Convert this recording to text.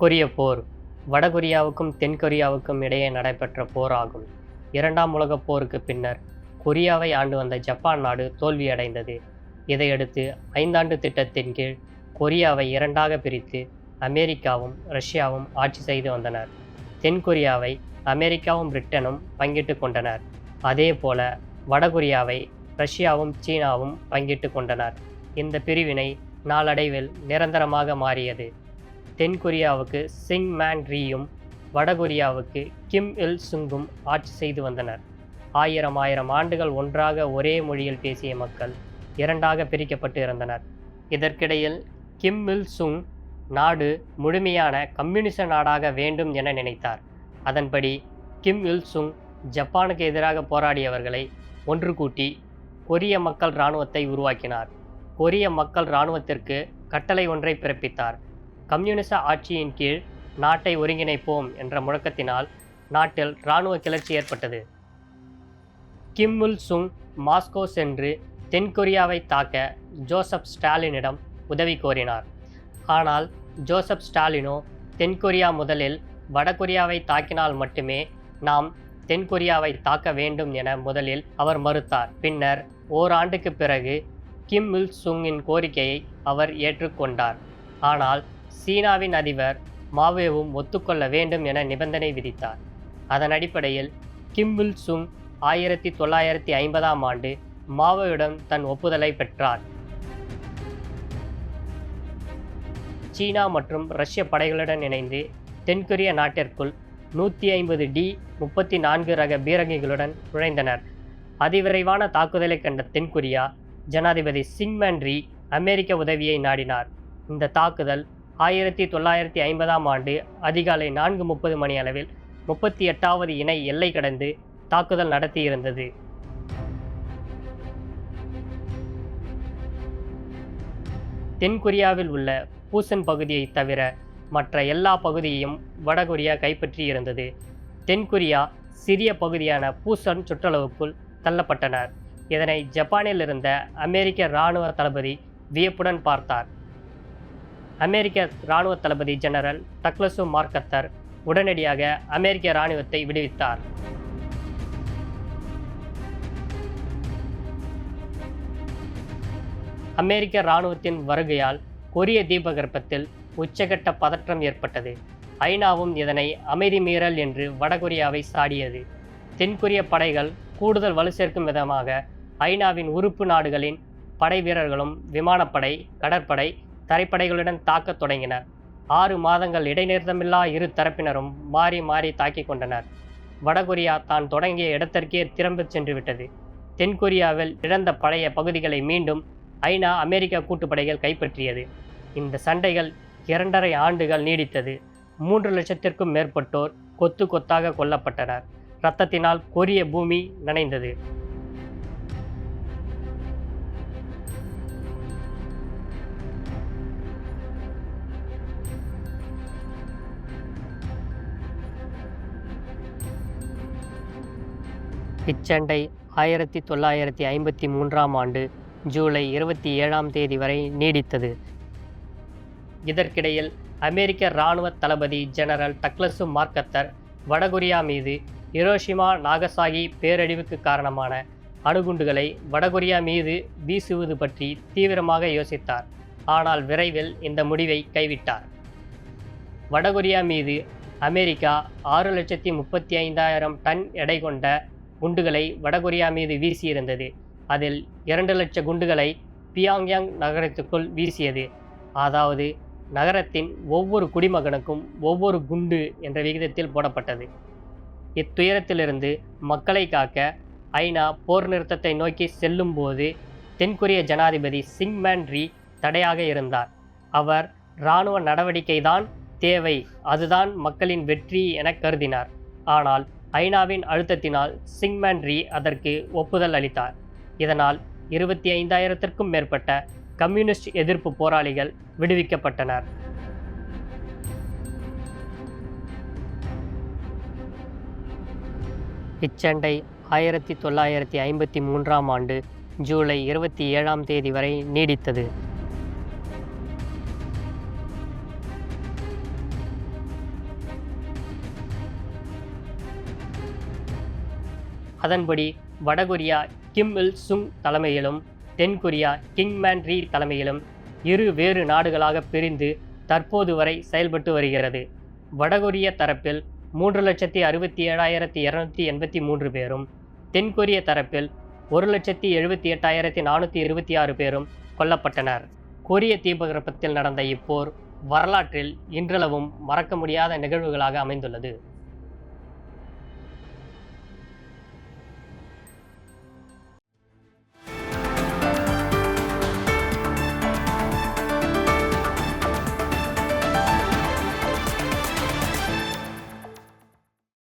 கொரிய போர் வடகொரியாவுக்கும் தென்கொரியாவுக்கும் இடையே நடைபெற்ற போர் ஆகும் இரண்டாம் உலகப் போருக்கு பின்னர் கொரியாவை ஆண்டு வந்த ஜப்பான் நாடு தோல்வியடைந்தது. இதையடுத்து ஐந்தாண்டு திட்டத்தின் கீழ் கொரியாவை இரண்டாக பிரித்து அமெரிக்காவும் ரஷ்யாவும் ஆட்சி செய்து வந்தனர். தென்கொரியாவை அமெரிக்காவும் பிரிட்டனும் பங்கிட்டு கொண்டனர். அதேபோல வடகொரியாவை ரஷ்யாவும் சீனாவும் பங்கிட்டு கொண்டனர். இந்த பிரிவினை நாளடைவில் நிரந்தரமாக மாறியது. தென்கொரியாவுக்கு சிங் மேன் ரீயும் வடகொரியாவுக்கு கிம் இல் சுங்கும் ஆட்சி செய்து வந்தனர். ஆயிரம் ஆயிரம் ஆண்டுகள் ஒன்றாக ஒரே மொழியில் பேசிய மக்கள் இரண்டாக பிரிக்கப்பட்டு இருந்தனர் இதற்கிடையில் கிம் இல் சுங் நாடு முழுமையான கம்யூனிச நாடாக வேண்டும் என நினைத்தார். அதன்படி கிம் இல் சுங் ஜப்பானுக்கு எதிராக போராடியவர்களை ஒன்று கூட்டி கொரிய மக்கள் இராணுவத்தை உருவாக்கினார். கொரிய மக்கள் இராணுவத்திற்கு கட்டளை ஒன்றை பிறப்பித்தார். கம்யூனிச ஆட்சியின் கீழ் நாட்டை ஒருங்கிணைப்போம் என்ற முழக்கத்தினால் நாட்டில் இராணுவ கிளர்ச்சி ஏற்பட்டது. கிம் உல் சுங் மாஸ்கோ சென்று தென்கொரியாவை தாக்க ஜோசப் ஸ்டாலினிடம் உதவி கோரினார். ஆனால் ஜோசப் ஸ்டாலினோ தென்கொரியா முதலில் வடகொரியாவை தாக்கினால் மட்டுமே நாம் தென்கொரியாவை தாக்க வேண்டும் என முதலில் அவர் மறுத்தார். பின்னர் ஓராண்டுக்கு பிறகு கிம் இல் சுங்கின் கோரிக்கையை அவர் ஏற்றுக்கொண்டார். ஆனால் சீனாவின் அதிபர் மாவேவும் ஒத்துக்கொள்ள வேண்டும் என நிபந்தனை விதித்தார். அதன் அடிப்படையில் கிம்பில் சுங் ஆயிரத்தி தொள்ளாயிரத்தி ஐம்பதாம் ஆண்டு மாவோயிடம் தன் ஒப்புதலை பெற்றார். சீனா மற்றும் ரஷ்ய படைகளுடன் இணைந்து தென்கொரிய நாட்டிற்குள் நூற்றி ஐம்பது டி முப்பத்தி நான்கு ரக பீரங்கிகளுடன் நுழைந்தனர். அதிவிரைவான தாக்குதலை கண்ட தென்கொரியா ஜனாதிபதி சிங்மன்ரி அமெரிக்க உதவியை நாடினார். இந்த தாக்குதல் ஆயிரத்தி தொள்ளாயிரத்தி ஐம்பதாம் ஆண்டு அதிகாலை நான்கு முப்பது மணி அளவில் முப்பத்தி எட்டாவது இணை எல்லை கடந்து தாக்குதல் நடத்தியிருந்தது. தென்கொரியாவில் உள்ள பூசன் பகுதியை தவிர மற்ற எல்லா பகுதியையும் வடகொரியா கைப்பற்றியிருந்தது. தென்கொரியா சிறிய பகுதியான பூசன் சுற்றளவுக்குள் தள்ளப்பட்டனர். இதனை ஜப்பானில் இருந்த அமெரிக்க இராணுவ தளபதி வியப்புடன் பார்த்தார். அமெரிக்க இராணுவ தளபதி ஜெனரல் டக்ளசு மார்க்கத்தர் உடனடியாக அமெரிக்க இராணுவத்தை விடுவித்தார். அமெரிக்க இராணுவத்தின் வருகையால் கொரிய தீபகற்பத்தில் உச்சகட்ட பதற்றம் ஏற்பட்டது. ஐநாவும் இதனை அமைதி மீறல் என்று வடகொரியாவை சாடியது. தென்கொரிய படைகள் கூடுதல் வலு சேர்க்கும் விதமாக ஐநாவின் உறுப்பு நாடுகளின் படை வீரர்களும் விமானப்படை கடற்படை தரைப்படைகளுடன் தாக்கத் தொடங்கினர். ஆறு மாதங்கள் இடைநிறுத்தமில்லா இரு தரப்பினரும் மாறி மாறி தாக்கிக் கொண்டனர். வடகொரியா தான் தொடங்கிய இடத்திற்கே திரும்பச் சென்று விட்டது தென்கொரியாவில் இழந்த பழைய பகுதிகளை மீண்டும் ஐநா அமெரிக்க கூட்டுப்படைகள் கைப்பற்றியது. இந்த சண்டைகள் இரண்டரை ஆண்டுகள் நீடித்தது. மூன்று லட்சத்திற்கும் மேற்பட்டோர் கொத்து கொத்தாக கொல்லப்பட்டனர். இரத்தத்தினால் கொரிய பூமி நனைந்தது. இச்சண்டை ஆயிரத்தி தொள்ளாயிரத்தி ஐம்பத்தி மூன்றாம் ஆண்டு ஜூலை இருபத்தி ஏழாம் தேதி வரை நீடித்தது. இதற்கிடையில் அமெரிக்க இராணுவ தளபதி ஜெனரல் டக்ளசு மார்க்கத்தர் வடகொரியா மீது ஹிரோஷிமா நாகசாகி பேரழிவுக்கு காரணமான அணுகுண்டுகளை வடகொரியா மீது வீசுவது பற்றி தீவிரமாக யோசித்தார். ஆனால் விரைவில் இந்த முடிவை கைவிட்டார். வடகொரியா மீது அமெரிக்கா ஆறு லட்சத்தி முப்பத்தி ஐந்தாயிரம் டன் எடை கொண்ட குண்டுகளை வடகொரியா மீது வீசியிருந்தது. அதில் இரண்டு லட்ச குண்டுகளை பியாங்யாங் நகரத்துக்குள் வீசியது. அதாவது நகரத்தின் ஒவ்வொரு குடிமகனுக்கும் ஒவ்வொரு குண்டு என்ற விகிதத்தில் போடப்பட்டது. இத்துயரத்திலிருந்து மக்களை காக்க ஐநா போர் நிறுத்தத்தை நோக்கி செல்லும்போது தென்கொரிய ஜனாதிபதி சிங்மேன் ரீ தடையாக இருந்தார். அவர் இராணுவ நடவடிக்கைதான் தேவை அதுதான் மக்களின் வெற்றி என கருதினார். ஆனால் ஐநாவின் அழுத்தத்தினால் சிங்மேன் ரீ அதற்கு ஒப்புதல் அளித்தார். இதனால் இருபத்தி ஐந்தாயிரத்திற்கும் மேற்பட்ட கம்யூனிஸ்ட் எதிர்ப்பு போராளிகள் விடுவிக்கப்பட்டனர். இச்சண்டை ஆயிரத்தி தொள்ளாயிரத்தி ஐம்பத்தி மூன்றாம் ஆண்டு ஜூலை இருபத்தி ஏழாம் தேதி வரை நீடித்தது. அதன்படி வடகொரியா கிம் இல் சுங் தலைமையிலும் தென்கொரியா கிங் மேன் ரீ தலைமையிலும் இரு வேறு நாடுகளாக பிரிந்து தற்போது வரை செயல்பட்டு வருகிறது. வடகொரிய தரப்பில் மூன்று லட்சத்தி அறுபத்தி ஏழாயிரத்தி இரநூத்தி எண்பத்தி மூன்று பேரும் தென்கொரிய தரப்பில் ஒரு லட்சத்தி எழுபத்தி எட்டாயிரத்தி நானூற்றி இருபத்தி ஆறு பேரும் கொல்லப்பட்டனர். கொரிய தீபகற்பத்தில் நடந்த இப்போர் வரலாற்றில் இன்றளவும் மறக்க முடியாத நிகழ்வுகளாக அமைந்துள்ளது.